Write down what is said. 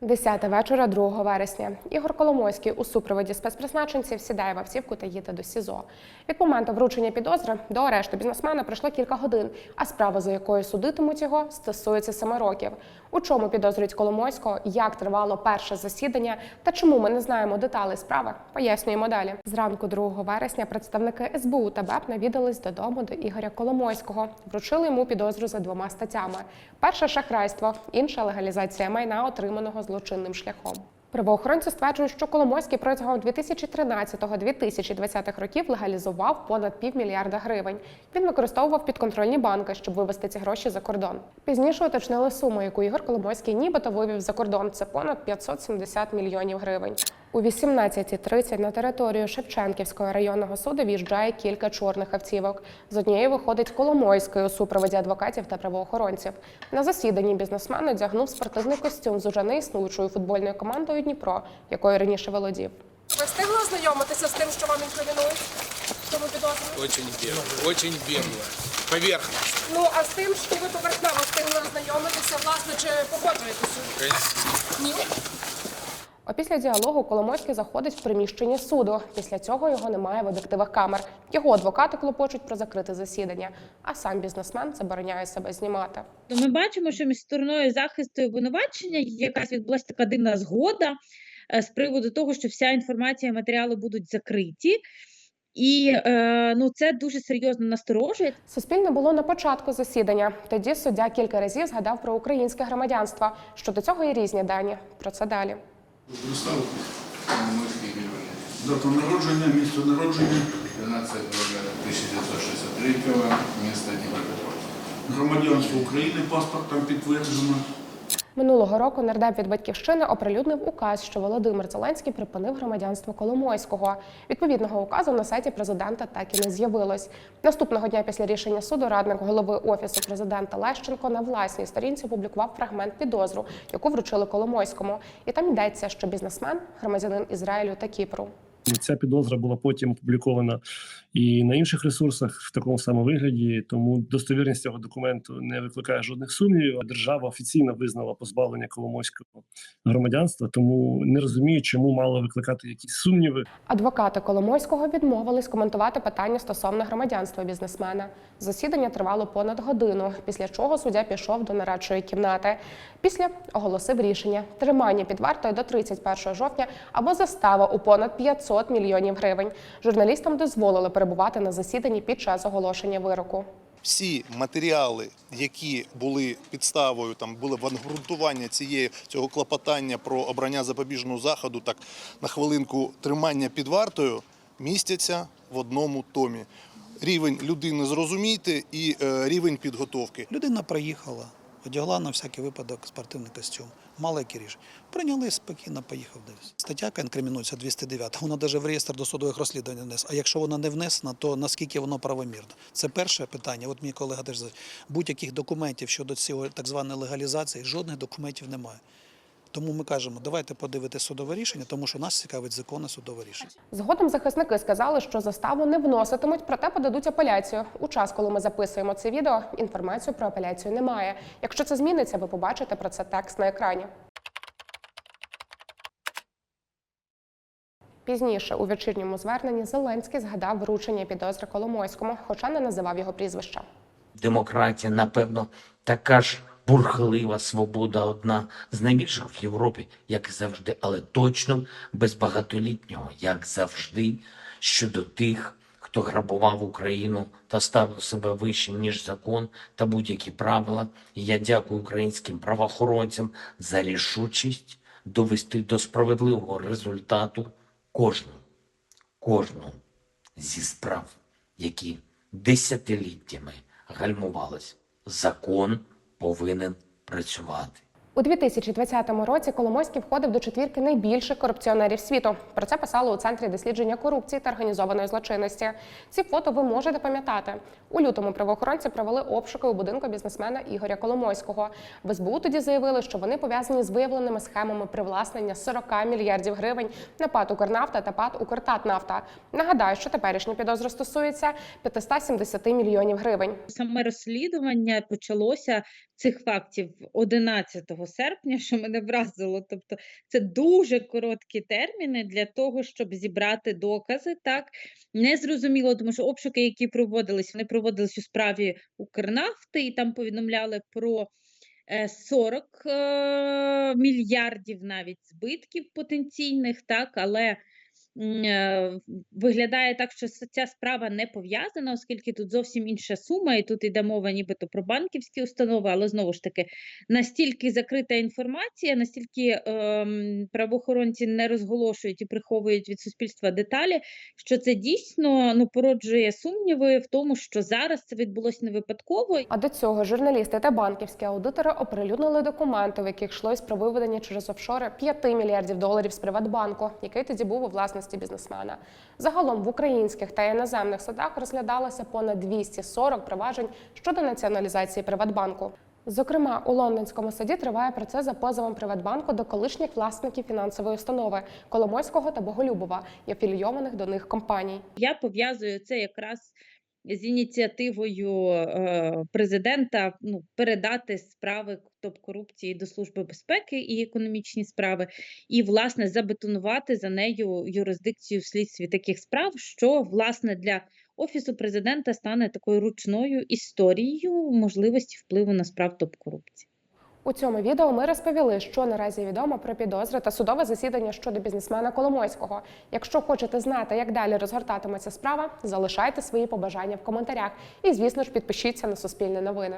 Десяте вечора 2 вересня. Ігор Коломойський у супроводі спецпризначенців сідає в автівку та їде до СІЗО. Від моменту вручення підозри до арешту бізнесмена пройшло кілька годин, а справа, за якою судитимуть його, стосується семи років. У чому підозрюють Коломойського, як тривало перше засідання та чому ми не знаємо деталей справи, пояснюємо далі. Зранку 2 вересня представники СБУ та БЕП навідались додому до Ігоря Коломойського. Вручили йому підозру за двома статтями: перше шахрайство, інша легалізація майна, отриманого злочинним шляхом. Правоохоронці стверджують, що Коломойський протягом 2013-2020 років легалізував понад півмільярда гривень. Він використовував підконтрольні банки, щоб вивести ці гроші за кордон. Пізніше уточнили суму, яку Ігор Коломойський нібито вивів за кордон. Це понад 570 мільйонів гривень. У 18.30 на територію Шевченківського районного суду в'їжджає кілька чорних автівок. З однієї виходить Коломойський у супроводі адвокатів та правоохоронців. На засіданні бізнесмен одягнув спортивний костюм з уже неіснуючою футбольною командою Дніпро, якою раніше володів. Ви встигли ознайомитися з тим, що вам інкримінують? Тому підозрюють? Очень бегло, очень бегло. Поверхностно. Ну а з тим, що ви поверхнево встигли ознайомитися, власне, чи погоджуєтеся? Конечно. Ні. Опісля діалогу Коломойський заходить в приміщення суду. Після цього його немає в об'єктивах камер. Його адвокати клопочуть про закрите засідання, а сам бізнесмен забороняє себе знімати. Ми бачимо, що між стороною захисту і обвинувачення якась відбулася така дивна згода е, з приводу того, що вся інформація і матеріали будуть закриті. І е, ну, це дуже серйозно насторожує. Суспільне було на початку засідання. Тоді суддя кілька разів згадав про українське громадянство. Що до цього є різні дані. Про це далі. Коломойський дату народження, місце народження, 12 1963 місто Дніпропетровськ. громадянство України, паспорт там підтверджено. Минулого року нардеп від батьківщини оприлюднив указ, що Володимир Зеленський припинив громадянство Коломойського. Відповідного указу на сайті президента так і не з'явилось. Наступного дня після рішення суду радник голови офісу президента Лещенко на власній сторінці опублікував фрагмент підозру, яку вручили Коломойському. І там йдеться, що бізнесмен громадянин Ізраїлю та Кіпру. Ця підозра була потім опублікована і на інших ресурсах в такому самому вигляді. Тому достовірність цього документу не викликає жодних сумнівів. Держава офіційно визнала позбавлення Коломойського громадянства, тому не розумію, чому мало викликати якісь сумніви. Адвокати Коломойського відмовились коментувати питання стосовно громадянства бізнесмена. Засідання тривало понад годину, після чого суддя пішов до нарадчої кімнати. Після оголосив рішення тримання під вартою до 31 жовтня або застава у понад 500 мільйонів гривень. Журналістам дозволили перебувати на засіданні під час оголошення вироку. всі матеріали, які були підставою, там були в обґрунтування цієї цього клопотання про обрання запобіжного заходу, так на хвилинку тримання під вартою, містяться в одному томі. Рівень людини зрозумійте і е, рівень підготовки. Людина приїхала, одягла на всякий випадок спортивний костюм, мала рішення. Прийняли спокійно, поїхав десь. Стаття, інкримінується 209, вона навіть в реєстр досудових розслідувань не. А якщо вона не внесена, то наскільки воно правомірно? Це перше питання. От мій колега теж будь-яких документів щодо цього так званої легалізації, жодних документів немає. Тому ми кажемо, давайте подивитися судове рішення, тому що нас цікавить законне судове рішення. Згодом захисники сказали, що заставу не вноситимуть, проте подадуть апеляцію. У час, коли ми записуємо це відео, інформацію про апеляцію немає. Якщо це зміниться, ви побачите про це текст на екрані. Пізніше у вечірньому зверненні Зеленський згадав вручення підозри Коломойському, хоча не називав його прізвища. демократія, напевно, така ж бурхлива свобода, одна з найбільших в Європі, як і завжди, але точно без багатолітнього, як завжди, щодо тих, хто грабував Україну та ставив себе вище, ніж закон та будь-які правила. І я дякую українським правоохоронцям за рішучість довести до справедливого результату кожну, кожну зі справ, які десятиліттями гальмувались. Закон повинен працювати. У 2020 році Коломойський входив до четвірки найбільших корупціонерів світу. Про це писало у центрі дослідження корупції та організованої злочинності. Ці фото ви можете пам'ятати. У лютому правоохоронці провели обшуки у будинку бізнесмена Ігоря Коломойського. В СБУ тоді заявили, що вони пов'язані з виявленими схемами привласнення 40 мільярдів гривень на ПАТ «Укрнафта» та ПАТ «Укртатнафта». Нагадаю, що теперішня підозра стосується 570 мільйонів гривень. Саме розслідування почалося цих фактів 11 серпня, що мене вразило. Тобто це дуже короткі терміни для того, щоб зібрати докази. Так незрозуміло, тому що обшуки, які проводились, вони проводились у справі Укрнафти, і там повідомляли про е, 40 е, мільярдів навіть збитків потенційних, так, але е, виглядає так, що ця справа не пов'язана, оскільки тут зовсім інша сума, і тут йде мова нібито про банківські установи, але знову ж таки настільки закрита інформація, настільки ем, правоохоронці не розголошують і приховують від суспільства деталі, що це дійсно ну, породжує сумніви в тому, що зараз це відбулося не випадково. А до цього журналісти та банківські аудитори оприлюднили документи, в яких йшлось про виведення через офшори 5 мільярдів доларів з Приватбанку, який тоді був у власності бізнесмена. Загалом в українських та іноземних судах розглядалося понад 240 проваджень щодо націоналізації Приватбанку. Зокрема, у лондонському суді триває процес за позовом Приватбанку до колишніх власників фінансової установи Коломойського та Боголюбова і афілійованих до них компаній. Я пов'язую це якраз ініціативою е, президента ну, передати справи топ-корупції до Служби безпеки і економічні справи, і власне забетонувати за нею юрисдикцію в слідстві таких справ, що власне для офісу президента стане такою ручною історією можливості впливу на справ топ-корупції. У цьому відео ми розповіли, що наразі відомо про підозри та судове засідання щодо бізнесмена Коломойського. Якщо хочете знати, як далі розгортатиметься справа, залишайте свої побажання в коментарях і, звісно ж, підпишіться на Суспільне новини.